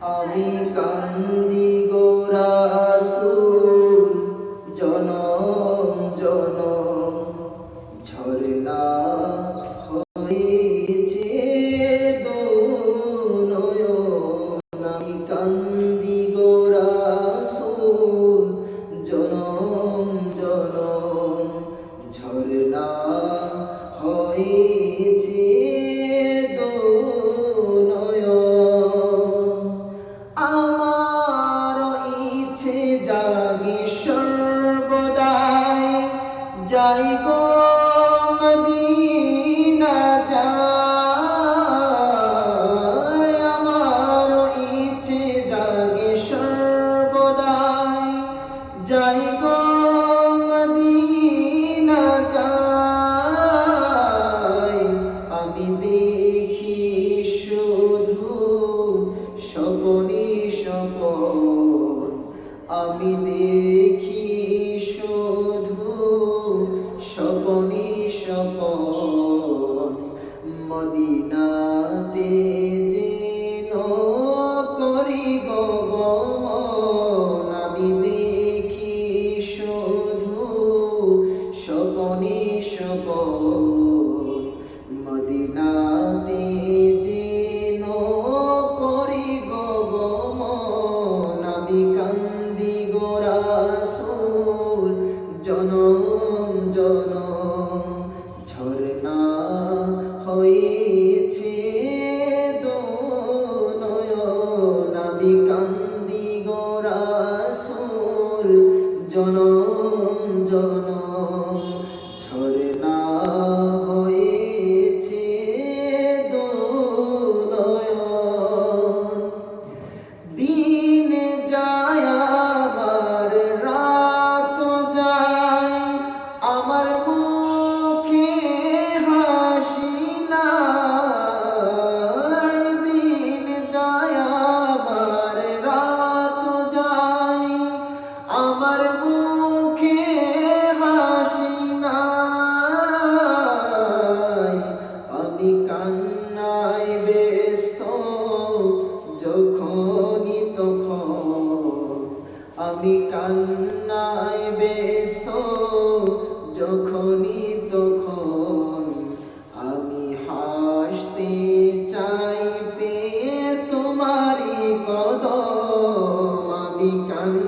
আমি কান্দি গোরাসুল জনম জনম। ঝরনা হয়েছে আমি কান্দি গোরাসুল জনম জনম। ঝরনা হয়েছে জাগে সর্বদাই যাই গো আমি দেখি শুধু স্বপনে স্বপন। মদিনাতে যেন করি গগমন, আমি দেখি শুধু স্বপনে স্বপন। মদিনাতে যেন করি গগমন, আমি কান্দি ঝরনা আমি কান্নায় ব্যস্ত যখনই তখন আমি হাসতে চাই পেয়ে তোমারই কদম আমি কান্নায়